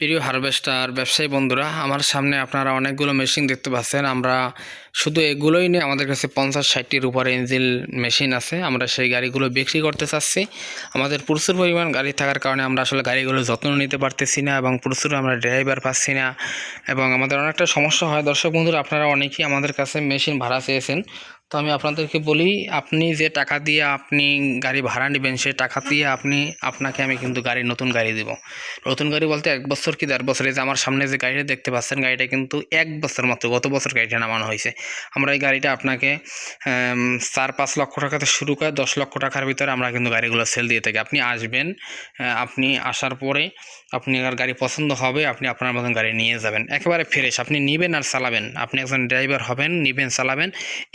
প্রিয় হারভেস্টার, ব্যবসায়ী বন্ধুরা, আমার সামনে আপনারা অনেকগুলো মেশিন দেখতে পাচ্ছেন। আমরা শুধু এগুলোই নিয়ে, আমাদের কাছে পঞ্চাশ ষাটটির উপরে ইঞ্জিল মেশিন আছে। আমরা সেই গাড়িগুলো বিক্রি করতে চাচ্ছি। আমাদের প্রচুর পরিমাণ গাড়ি থাকার কারণে আমরা আসলে গাড়িগুলো যত্ন নিতে পারতেছি না এবং প্রচুর আমরা ড্রাইভার পাচ্ছি না। এবং আমাদের অনেকটা সমস্যা হয়। দর্শক বন্ধুরা, আপনারা অনেকেই আমাদের কাছে মেশিন ভাড়া চেয়েছেন। তো আমি আপনাদেরকে বলি, আপনি যে টাকা দিয়ে আপনি গাড়ি ভাড়া নেবেন, সে টাকা দিয়ে আপনি, আপনাকে আমি কিন্তু গাড়ি, নতুন গাড়ি দেবো। নতুন গাড়ি বলতে এক বছর কি দেড় বছর? এই যে আমার সামনে যে গাড়িটা দেখতে পাচ্ছেন, গাড়িটা কিন্তু এক বছর মাত্র, গত বছর গাড়িটা নামানো হয়েছে। আমরা এই গাড়িটা আপনাকে চার পাঁচ লক্ষ টাকাতে শুরু করে দশ লক্ষ টাকার ভিতরে আমরা কিন্তু গাড়িগুলো সেল দিয়ে থাকি। আপনি আসবেন আপনি আসার পরে আপনি আর গাড়ি পছন্দ হবে, আপনি আপনার মতন গাড়ি নিয়ে যাবেন। একেবারে ফ্রেশ আপনি নেবেন আর চালাবেন। আপনি একজন ড্রাইভার হবেন, নেবেন, চালাবেন।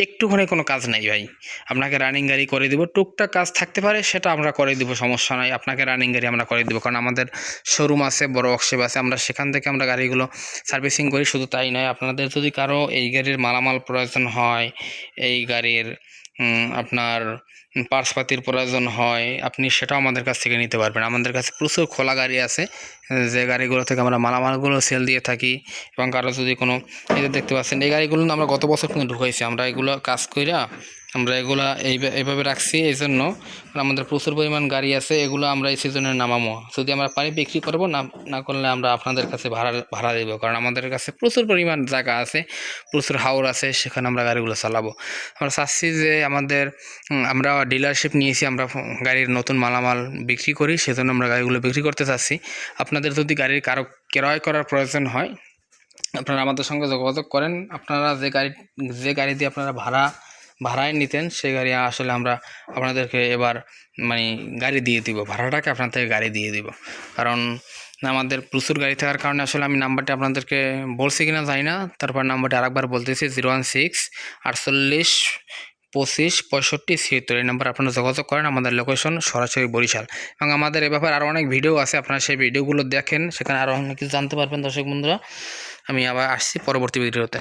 একটুখানি কোনো কাজ নাই ভাই। আপনাকে রানিং গাড়ি করে দেবো। টুকটাক কাজ থাকতে পারে, সেটা আমরা করে দেবো, সমস্যা নয় আপনাকে রানিং গাড়ি আমরা করে দেবো। কারণ আমাদের শোরুম আছে, বড় অক্সেপ আছে, আমরা সেখান থেকে আমরা গাড়িগুলো সার্ভিসিং করি। শুধু তাই নয়, আপনাদের যদি কারও এই গাড়ির মালামাল প্রয়োজন হয়, এই গাড়ির আপনার পার্সপাতির প্রয়োজন হয়, আপনি সেটাও আমাদের কাছ থেকে নিতে পারবেন। আমাদের কাছে প্রচুর খোলা গাড়ি আছে, যে গাড়িগুলো থেকে আমরা মালামালগুলো সেল দিয়ে থাকি এবং কারও যদি কোনো, এই দেখতে পাচ্ছেন, এই গাড়িগুলো আমরা গত বছর কিন্তু ঢুকাইছি। আমরা এগুলো কাজ কইরা আমরা এগুলা এই এইভাবে রাখছি এই জন্য আমাদের প্রচুর পরিমাণ গাড়ি আছে, এগুলো আমরা এই সিজনে নামামো। যদি আমরা পারি বিক্রি করব, না না করলে আমরা আপনাদের কাছে ভাড়া ভাড়া দেবো, কারণ আমাদের কাছে প্রচুর পরিমাণ জায়গা আছে, প্রচুর হাওর আছে, সেখানে আমরা গাড়িগুলো চালাবো। আমরা চাচ্ছি যে আমাদের আমরা ডিলারশিপ নিয়েছি, আমরা গাড়ির নতুন মালামাল বিক্রি করি, সেজন্য আমরা গাড়িগুলো বিক্রি করতে চাচ্ছি। আপনাদের যদি গাড়ির কারও ক্রয় করার প্রয়োজন হয়, আপনারা আমাদের সঙ্গে যোগাযোগ করেন। আপনারা যে গাড়ি যে গাড়ি দিয়ে আপনারা ভাড়া ভাড়ায় নিতেন সেই গাড়ি আসলে আমরা আপনাদেরকে এবার মানে গাড়ি দিয়ে দিব। ভাড়াটাকে আপনাদেরকে গাড়ি দিয়ে দিব। কারণ আমাদের প্রচুর গাড়ি থাকার কারণে আসলে আমি নাম্বারটা আপনাদেরকে বলছি কিনা জানি না। তারপর নাম্বারটা আরেকবার বলতেছি, জিরো ওয়ান সিক্স আটচল্লিশ পঁচিশ পঁয়ষট্টি ছিয়াত্তর। এই নাম্বার আপনারা যোগাযোগ করেন, আমাদের লোকেশন সরাসরি বরিশাল। এবং আমাদের এ ব্যাপারে আরও অনেক ভিডিও আছে, আপনারা সেই ভিডিওগুলো দেখেন, সেখানে আরও অনেক কিছু জানতে পারবেন দর্শক বন্ধুরা। আমি আবার আসছি পরবর্তী ভিডিওতে।